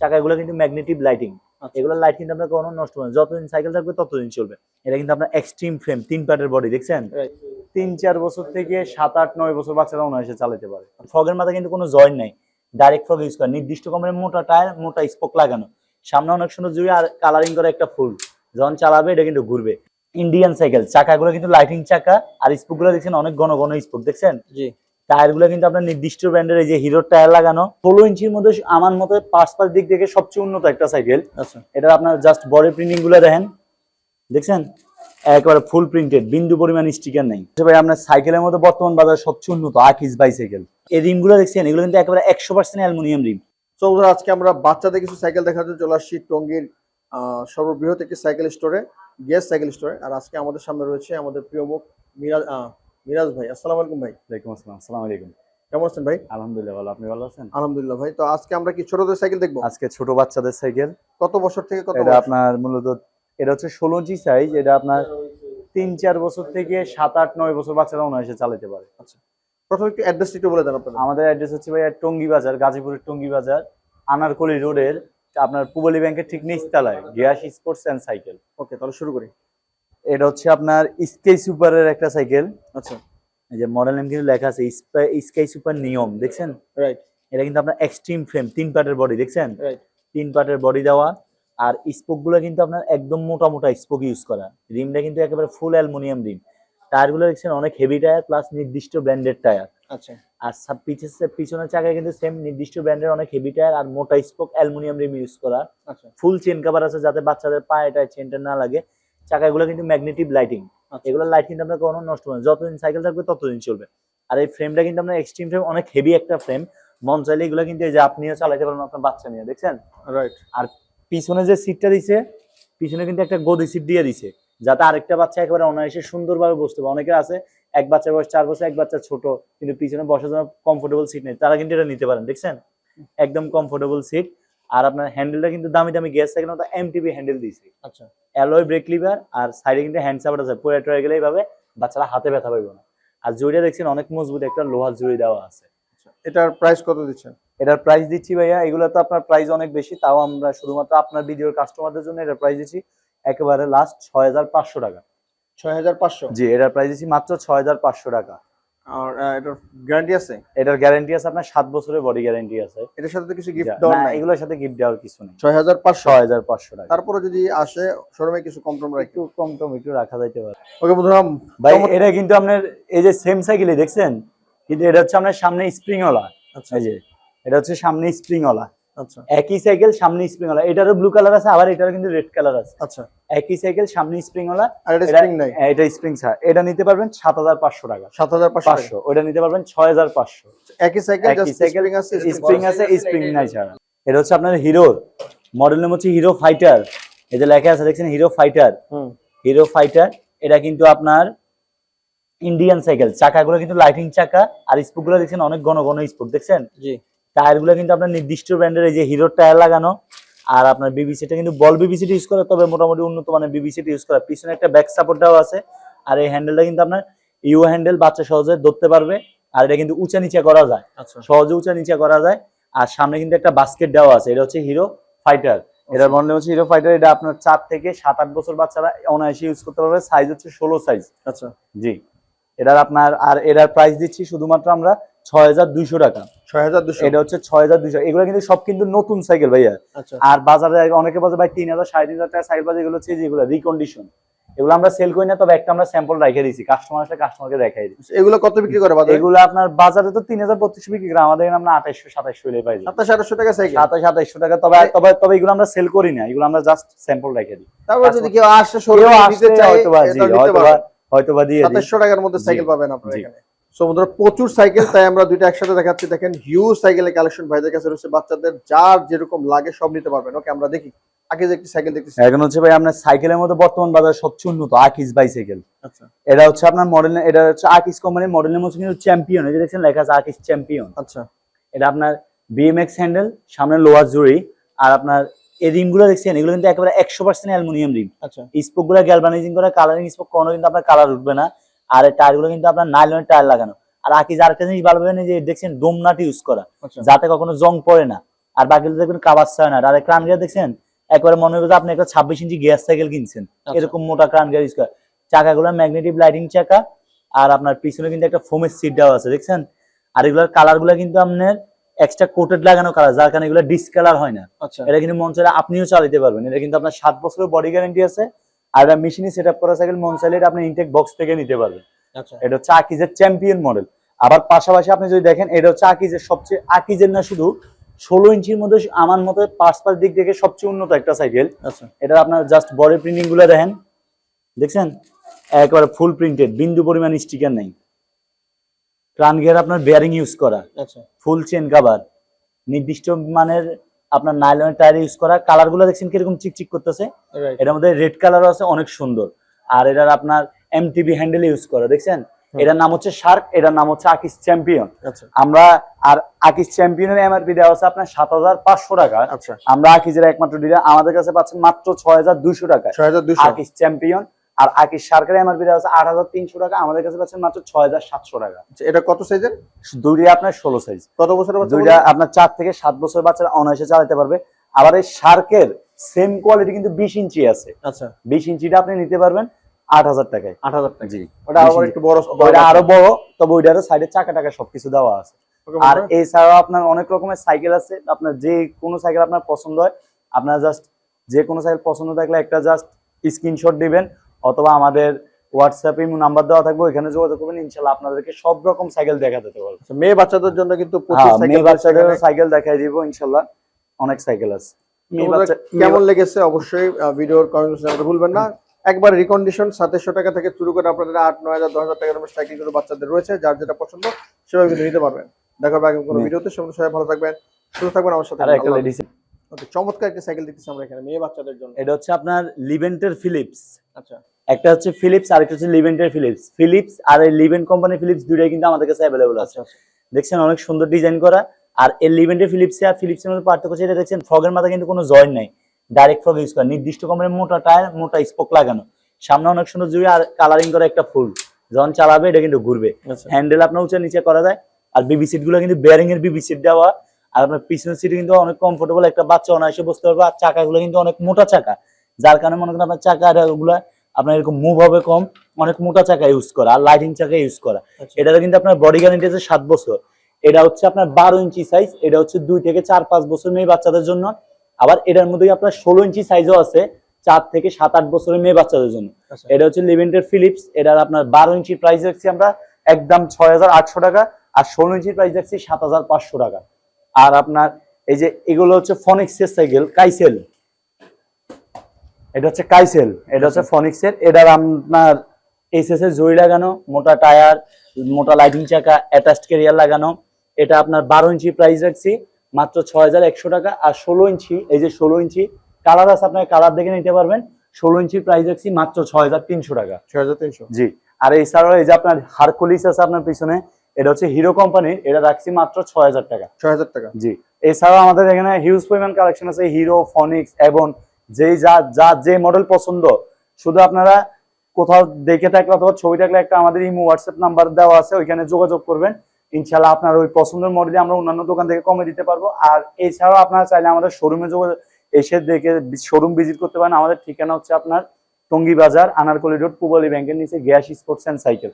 চাকাগুলো কিন্তু ম্যাগনেটিভ লাইটিং। আচ্ছা। এগুলো লাইট কিন্তু আপনার কোনো নষ্ট হবে যতদিন সাইকেল থাকবে ততদিন চলবে। এটা কিন্তু আপনার এক্সট্রিম ফ্রেম তিন পার্টের বডি দেখছেন? তিন চার বছর থেকে সাত আট নয় বছর বাচ্চারা অনায়াসে চালাতে পারে। ফগের মাথা কিন্তু কোনো জয়েন নাই। ডাইরেক্ট ফগ ইউজ করে। নির্দিষ্ট কোম্পানির মোটা টায়ার মোটা স্পোক লাগানো। সামনে অনেক সুন্দর জুড়ে আর কালারিং করে একটা ফুল। যখন চালাবে এটা কিন্তু ঘুরবে। ইন্ডিয়ান সাইকেল চাকাগুলো কিন্তু লাইটিং চাকা। আর স্পোকগুলো দেখছেন অনেক ঘন ঘন স্পোক দেখছেন? জি। টায়ারগুলো কিন্তু আপনার নির্দিষ্ট ব্র্যান্ডের এই যে হিরোর টায়ার লাগানো ষোলো ইঞ্চির মধ্যে আমার মতে পাঁচ পাঁচ দিক থেকে সবচেয়ে উন্নত একটা সাইকেল আচ্ছা। এটা আপনার জাস্ট বডি প্রিন্টিংগুলো দেখেন। দেখছেন? একেবারে ফুল প্রিন্টেড বিন্দু পরিমাণ স্টিকার নেই। ভাই আপনার সাইকেলের মধ্যে বর্তমান বাজার সবচেয়ে উন্নত আকিস বাইসাইকেল এই রিমগুলো দেখছেন? এগুলো কিন্তু একেবারে একশো পার্সেন্ট অ্যালুমিনিয়াম রিম বন্ধুরা আজকে আমরা বাচ্চাদের কিছু সাইকেল দেখার জন্য চলে আসছি টঙ্গীর সর্ববৃহৎ একটি সাইকেল স্টোরে গিয়াস সাইকেল স্টোরে আর আজকে আমাদের সামনে রয়েছে আমাদের প্রিয় মুখ মিরাজ মিরাজ ভাই আসসালামু আলাইকুম ভাই। ওয়ালাইকুম আসসালাম আসসালামু আলাইকুম। কেমন আছেন ভাই? আলহামদুলিল্লাহ ভালো। আপনি ভালো আছেন? আলহামদুলিল্লাহ ভাই তো আজকে আমরা কি ছোটদের সাইকেল দেখব? আজকে ছোট বাচ্চাদের সাইকেল। কত বছর থেকে কত এটা আপনার মূলত এটা হচ্ছে ষোলো ইঞ্চি সাইজ এটা আপনার তিন চার বছর থেকে সাত আট নয় বছর বাচ্চারা অনায়াসে চালাতে পারে। আচ্ছা প্রথমে একটু অ্যাড্রেস একটু বলে দেন আপনাদের। আমাদের অ্যাড্রেস হচ্ছে ভাইয়া টঙ্গী বাজার গাজীপুরের টঙ্গী বাজার আনারকলি রোডের আপনার পুবলি ব্যাংকের ঠিক নিচতলায় Gias sports and cycle. Okay তাহলে শুরু করি। এটা হচ্ছে আপনার স্কাই সুপারের একটা সাইকেল। আচ্ছা। এই যে মডেল নেম কিন্তু লেখা আছে স্কাই সুপার নিয়ম দেখছেন? রাইট এটা কিন্তু আপনার এক্সট্রিম ফ্রেম তিন পার্টের বডি দেখছেন? রাইট তিন পার্টের বডি দেওয়া। আর স্পোকগুলো কিন্তু আপনার একদম মোটা মোটা স্পোক ইউজ করা। রিমটা কিন্তু একেবারে ফুল অ্যালুমিনিয়াম রিম। টায়ারগুলো দেখছেন অনেক হেভি টায়ার প্লাস নির্দিষ্ট ব্র্যান্ডেড টায়ার। আচ্ছা। আর সাব পিছে পিছনের চাকায় কিন্তু সেম নির্দিষ্ট ব্র্যান্ডের অনেক হেভি টায়ার আর মোটা স্পোক অ্যালুমিনিয়াম রিম ইউজ করা। আচ্ছা। ফুল চেন কভার আছে যাতে বাচ্চাদের পায়ে টায় চেনটা না লাগে। চাকাগুলো কিন্তু ম্যাগনেটিভ লাইটিং। আচ্ছা। এগুলো লাইট কিন্তু আপনার কোনো নষ্ট হবে যতদিন সাইকেল থাকবে ততদিন চলবে। আর এই ফ্রেমটা কিন্তু আপনার এক্সট্রিম ফ্রেম অনেক হেভি একটা ফ্রেম মন চাইলে এগুলো কিন্তু এই যে আপনিও চালাতে পারবেন আপনার বাচ্চা নিয়ে দেখছেন? রাইট আর পিছনে যে সিটটা দিছে পিছনে কিন্তু একটা গদি সিট দিয়ে দিছে যাতে আরেকটা বাচ্চা একেবারে অনায়াসে সুন্দরভাবে বসতে পারে। অনেকে আছে এক বাচ্চার বয়স চার বছর এক বাচ্চা ছোট কিন্তু পিছনে বসার জন্য কমফোর্টেবল সিট নেই। তারা কিন্তু এটা নিতে পারেন দেখছেন? একদম কমফোর্টেবল সিট আর আপনার হ্যান্ডেলটা কিন্তু দামি দামি গ্যাস থাকে না এমটিভি হ্যান্ডেল দিছে আচ্ছা। অ্যালয় ব্রেক লিভার আর সাইডে কিন্তু হ্যান্ড সাপোর্ট আছে পরে টরে গেলে এইভাবে বাচ্চারা হাতে ব্যথা পাইবে না। আর জুড়িটা দেখছেন অনেক মজবুত একটা লোহার জুড়ি দেওয়া আছে। আচ্ছা এটার প্রাইস কত দিচ্ছেন? এটার প্রাইস দিচ্ছি ভাইয়া এগুলো তো আপনার প্রাইস অনেক বেশি তাও আমরা শুধুমাত্র আপনার ভিডিওর কাস্টমারদের জন্য এটার প্রাইস দিচ্ছি একেবারে লাস্ট ছয় হাজার পাঁচশো টাকা। ছয় হাজার পাঁচশো? জি এটার প্রাইস দিচ্ছি মাত্র ছয় হাজার পাঁচশো টাকা। আর এটার গ্যারান্টি আছে? এটার গ্যারান্টি আছে আপনার সাত বছরের বডি গ্যারান্টি আছে। এটার সাথে তো কিছু গিফট দেওয়ার না, নাই। এগুলোর সাথে গিফট দেওয়ার কিছু নেই। ছয় হাজার পাঁচশো। ছয় হাজার পাঁচশো টাকা। তারপরে যদি আসে শোরুমে কিছু কম টম রাখি। একটু কম টম একটু রাখা যাইতে পারে। ওকে বন্ধুরা ভাই এটা কিন্তু আপনার এই যে সেম সাইকেলই দেখছেন? কিন্তু এটা হচ্ছে আপনার সামনে স্প্রিংওয়ালা আচ্ছা। এই যে এটা হচ্ছে সামনে স্প্রিংওয়ালা আচ্ছা। একই সাইকেল সামনে স্প্রিংওয়ালা এটারও ব্লু কালার আছে আবার এটারও কিন্তু রেড কালার আছে। আচ্ছা। একই সাইকেল সামনে স্প্রিংওয়ালা আর এটা স্প্রিং নাই? হ্যাঁ, এটা স্প্রিং ছাড়া। এটা নিতে পারবেন সাত হাজার পাঁচশো টাকা। সাত হাজার পাঁচশো পাঁচশো। ওটা নিতে পারবেন ছয় হাজার পাঁচশো। একই সাইকেল জাস্ট স্প্রিং আছে স্প্রিং আছে। স্প্রিং নাই ছাড়া। এটা হচ্ছে আপনার হিরোর মডেল নাম হচ্ছে হিরো ফাইটার এই যে লেখা আছে দেখছেন হিরো ফাইটার হিরো ফাইটার এটা কিন্তু আপনার ইন্ডিয়ান সাইকেল চাকাগুলো কিন্তু লাইটিং চাকা আর স্পুকগুলো দেখছেন অনেক ঘন ঘন স্পুক দেখছেন? জি। টায়ারগুলো কিন্তু আপনার নির্দিষ্ট ব্র্যান্ডের এই যে হিরোর টায়ার লাগানো আর আপনার বিবিসিটা কিন্তু বল বিবিসিটা ইউজ করে তবে মোটামুটি উন্নত মানের বিবিসিটা ইউজ করা। পিছনে একটা ব্যাক সাপোর্ট দেওয়া আছে আর এই হ্যান্ডেলটা কিন্তু আপনার ইউ হ্যান্ডেল বাচ্চা সহজে ধরতে পারবে আর এটা কিন্তু উঁচা নিচা করা যায়। আচ্ছা। সহজে উঁচা নিচা করা যায় আর সামনে কিন্তু একটা বাস্কেট দেওয়া আছে এটা হচ্ছে হিরো ফাইটার এটার মনে হচ্ছে হিরো ফাইটার এটা আপনার চার থেকে সাত আট বছর বাচ্চারা অনায়াসে ইউজ করতে পারবে সাইজ হচ্ছে ষোলো সাইজ আচ্ছা। জি। এটার আপনার আর এটার প্রাইস দিচ্ছি শুধুমাত্র আমরা ছয় হাজার দুইশো টাকা। এটা হচ্ছে ছয় হাজার দুইশো এগুলো কিন্তু সব কিন্তু নতুন সাইকেল ভাইয়া। আচ্ছা। আর বাজারে অনেকে বাজারে ভাই তিন হাজার সাড়ে তিন হাজার টাকা সাইকেল বাজার এগুলো হচ্ছে যেগুলো রিকন্ডিশন এগুলো আমরা সেল করি না তবে একটা আমরা স্যাম্পল রেখে দিয়েছি। কাস্টমার আসলে কাস্টমারকে দেখাই দিই। এগুলো কত বিক্রি করে বাজারে? এগুলো আপনার বাজারে তো তিন হাজার বত্রিশশো বিক্রি করে আমাদের আমরা পাই টাকা সাইকেল? টাকা। তবে তবে তবে এগুলো আমরা সেল করি না। এগুলো আমরা জাস্ট স্যাম্পল রেখে দিই। তারপর যদি কেউ আসে শোরুমে নিতে চায় হয়তোবা জি, এটা নিতে হয়তোবা পারবে। হয়তোবা দিয়ে টাকার মধ্যে সাইকেল পাবেন আপনারা এখানে। সো বন্ধুরা প্রচুর সাইকেল তাই আমরা দুইটা একসাথে দেখাচ্ছি। দেখেন হিউজ সাইকেলের কালেকশন ভাইদের কাছে রয়েছে। বাচ্চাদের যার যেরকম লাগে সব নিতে পারবেন। ওকে আমরা দেখি। একটি সাইকেল দেখতেছি। এখন হচ্ছে ভাই আপনার সাইকেলের মধ্যে বর্তমান বাজার সবচেয়ে উন্নত আকিস বাইসাইকেল আচ্ছা। এটা হচ্ছে আপনার মডেল এটা হচ্ছে কোম্পানির মডেলের মধ্যে কিন্তু চ্যাম্পিয়ন এই যে দেখছেন লেখা আছে চ্যাম্পিয়ন আচ্ছা। এটা আপনার বিএমএক্স হ্যান্ডেল সামনে লোয়ার জুড়ি আর আপনার এই রিমগুলো দেখছেন এগুলো কিন্তু একেবারে একশো পার্সেন্ট অ্যালুমিনিয়াম রিম। আচ্ছা। স্পোকগুলো গ্যালভানাইজিং করা কালারিং স্পোক কোনো কিন্তু আপনার কালার উঠবে না। আর এই টায়ারগুলো কিন্তু আপনার নাইলনের টায়ার লাগানো। আর আকিজ আরেকটা জিনিস ভালো পাবেন যে দেখছেন ডোমনাট ইউজ করা আচ্ছা। যাতে কখনো জং পড়ে না। আর বাকিগুলো দেখবেন কাবার সায়নার আর ক্রান গিয়ার দেখছেন একবারে মনে হবে যে আপনি একটা ছাব্বিশ ইঞ্চি গ্যাস সাইকেল কিনছেন। আচ্ছা। এরকম মোটা ক্রান গিয়ার ইউজ করা। চাকাগুলো ম্যাগনেটিক লাইটিং চাকা আর আপনার পিছনে কিন্তু একটা ফোমের সিট দেওয়া আছে দেখছেন? আর এগুলোর কালারগুলো কিন্তু আপনার এক্সট্রা কোটেড লাগানো কালার যার কারণে এগুলো ডিসকালার হয় না। আচ্ছা। এটা কিন্তু মন চাইলে আপনিও চালাতে পারবেন। এটা কিন্তু আপনার সাত বছরের বডি গ্যারান্টি আছে। আর এটা মেশিনে সেট আপ করা সাইকেল মন চাইলে আপনি ইনটেক বক্স থেকে নিতে পারবেন। আচ্ছা। এটা হচ্ছে আকিজের চ্যাম্পিয়ন মডেল আবার পাশাপাশি আপনি যদি দেখেন এটা হচ্ছে আকিজের সবচেয়ে আকিজের না শুধু ষোলো ইঞ্চির মধ্যে আমার মতে পাঁচ পাঁচ দিক থেকে সবচেয়ে উন্নত একটা সাইকেল আচ্ছা। এটা আপনার জাস্ট বডি প্রিন্টিংগুলো দেখেন। দেখছেন? একবারে ফুল প্রিন্টেড বিন্দু পরিমাণ স্টিকার নাই। ক্রান গিয়ার আপনার বেয়ারিং ইউজ করা। আচ্ছা। ফুল চেন কাভার নির্দিষ্ট মানের আপনার নাইলনের টায়ার ইউজ করা কালারগুলো দেখছেন কীরকম চিকচিক করতেছে? এটার মধ্যে রেড কালারও আছে অনেক সুন্দর। আর এটার আপনার এমটিবি হ্যান্ডেল ইউজ করা দেখছেন? এটার নাম হচ্ছে শার্ক এটার নাম হচ্ছে আকিস চ্যাম্পিয়ন আমরা আর আকিস চ্যাম্পিয়নের এম এমআরপি দেওয়া হচ্ছে আপনার সাত হাজার পাঁচশো টাকা। আচ্ছা। আমরা আকিজের একমাত্র ডিলার আমাদের কাছে পাচ্ছেন মাত্র ছয় হাজার দুইশো টাকা। ছয় হাজার দুশো আকিস চ্যাম্পিয়ন আর আকিস শার্কের এমআরপি আছে আট হাজার তিনশো টাকা আমাদের কাছে পাচ্ছেন মাত্র ছয় হাজার সাতশো টাকা। আচ্ছা, এটা কত সাইজের দুইটা আপনার ষোলো সাইজ কত বছরের বাচ্চা দুইটা আপনার চার থেকে সাত বছর বাচ্চারা অনায়াসে চালাতে পারবে। আবার এই শার্কের সেম কোয়ালিটি কিন্তু বিশ ইঞ্চি আছে। আচ্ছা। বিশ ইঞ্চিটা আপনি নিতে পারবেন আট হাজার টাকায়। আট হাজার টাকা। জি। ওটা আবার একটু বড় ওইটা আরও বড় তবে ওইটারও সাইডে চাকা টাকা সবকিছু দেওয়া আছে। আর? এছাড়াও আপনার অনেক রকমের সাইকেল আছে। আপনার যে কোনো সাইকেল আপনার পছন্দ হয় আপনার জাস্ট যে কোনো সাইকেল পছন্দ থাকলে একটা জাস্ট স্ক্রিনশট দিবেন। অথবা আমাদের হোয়াটসঅ্যাপে নাম্বার দেওয়া থাকবে ওইখানে যোগাযোগ করবেন ইনশাল্লাহ আপনাদেরকে সব রকম সাইকেল দেখা দিতে পারব। আচ্ছা, মেয়ে বাচ্চাদের জন্য কিন্তু হ্যাঁ সাইকেল মেয়ে বাচ্চাদের সাইকেল দেখাই দিব ইনশাল্লাহ। অনেক সাইকেল আছে। কেমন লেগেছে? অবশ্যই ভিডিওর কমেন্ট ভুলবেন না। একবার রিকন্ডিশন সাতাশশো টাকা থেকে শুরু করে আপনাদের আট নয় হাজার দশ হাজার টাকার মধ্যে সাইকেল কিন্তু বাচ্চাদের রয়েছে। যার যেটা পছন্দ সেভাবে কিন্তু নিতে পারবেন। দেখা হবে কোনো ভিডিওতে সবাই সবাই ভালো থাকবেন সুস্থ থাকবেন আমার সাথে চমৎকার একটা সাইকেল দেখতেছি আমরা এখানে মেয়ে বাচ্চাদের জন্য। এটা হচ্ছে আপনার লিভেন্টের ফিলিপস আচ্ছা। একটা হচ্ছে ফিলিপস আর একটা হচ্ছে লিভেন্টের ফিলিপস ফিলিপস আর এই লিভেন্ট কোম্পানির ফিলিপস দুইটাই কিন্তু আমাদের কাছে অ্যাভেলেবল আছে। আচ্ছা আচ্ছা। দেখছেন অনেক সুন্দর ডিজাইন করা। আর এই লিভেন্টের ফিলিপসে আর ফিলিপসের মধ্যে পার্থক্য হচ্ছে এটা দেখছেন ফগের মাথা কিন্তু কোনো জয়েন্ট নাই। ডাইরেক্ট ফগ ইউজ করা। নির্দিষ্ট কোম্পানির মোটা টায়ার মোটা স্পোক লাগানো। সামনে অনেক সুন্দর জুড়ে আর কালারিং করা একটা ফুল। যখন চালাবে এটা কিন্তু ঘুরবে। আচ্ছা। হ্যান্ডেল আপনার উঁচা নিচে করা যায়। আর বিবি সিটগুলো কিন্তু বেয়ারিং এর বিবি সিট দেওয়া। আর আপনার পিছনের সিট কিন্তু অনেক কমফোর্টেবল একটা বাচ্চা অনায়াসে বসতে পারবে। আর চাকাগুলো কিন্তু অনেক মোটা চাকা। যার কারণে মনে করেন আপনার চাকা গুলা আপনার এরকম মুভ হবে কম অনেক মোটা চাকা ইউজ করা আর লাইটিং চাকা ইউজ করা। আচ্ছা। এটাতে কিন্তু আপনার বডি গ্যারান্টি আছে সাত বছর। এটা হচ্ছে আপনার বারো ইঞ্চি সাইজ এটা হচ্ছে দুই থেকে চার পাঁচ বছর মেয়ে বাচ্চাদের জন্য। আবার এটার মধ্যে আপনার ষোলো ইঞ্চি সাইজও আছে চার থেকে সাত আট বছরের মেয়ে বাচ্চাদের জন্য। আচ্ছা। এটা হচ্ছে লিভেন্টের ফিলিপস এটার আপনার বারো ইঞ্চি প্রাইস রাখছি আমরা একদম ছয় হাজার আটশো টাকা আর ষোলো ইঞ্চির প্রাইস রাখছি সাত হাজার পাঁচশো টাকা। আর আপনার এই যে এগুলো হচ্ছে ফনিক্সের সাইকেল কাইসেল এটা হচ্ছে কাইসেল এটা হচ্ছে ফনিক্সের। এটার আপনার এসএস এর জড়ি লাগানো মোটা টায়ার মোটা লাইটিং চাকা অ্যাটাচড ক্যারিয়ার লাগানো। এটা আপনার বারো ইঞ্চি প্রাইস রাখছি মাত্র ছয় হাজার একশো টাকা। আর ষোলো ইঞ্চি এই যে ষোলো ইঞ্চি কালার আছে আপনার কালার দেখে নিতে পারবেন। ষোলো ইঞ্চির প্রাইস রাখছি মাত্র ছয় হাজার তিনশো টাকা। ছয় হাজার তিনশো। জি। আর এছাড়াও এই যে আপনার হারকুলিস আছে আপনার পিছনে এটা হচ্ছে হিরো কোম্পানির এটা রাখছি মাত্র ছয় হাজার টাকা। ছয় হাজার টাকা। জি। এছাড়াও আমাদের এখানে হিউজ পরিমাণ কালেকশন আছে হিরো ফনিক্স এবং যেই যা যা যে মডেল পছন্দ, শুধু আপনারা কোথাও দেখে থাকলে অথবা ছবি থাকলে একটা আমাদের ইমো হোয়াটসঅ্যাপ নাম্বার দেওয়া আছে, ওইখানে যোগাযোগ করবেন। ইনশাল্লাহ আপনার ওই পছন্দের মডেলে আমরা অন্যান্য দোকান থেকে কমে দিতে পারব। আর এছাড়াও আপনারা চাইলে আমাদের শোরুমে যোগাযোগ, এসে দেখে শোরুম ভিজিট করতে পারেন। আমাদের ঠিকানা হচ্ছে আপনার টঙ্গী বাজার আনারকলি রোড পুবালি ব্যাংকের নিচে গ্যাস স্পোর্টস অ্যান্ড সাইকেল।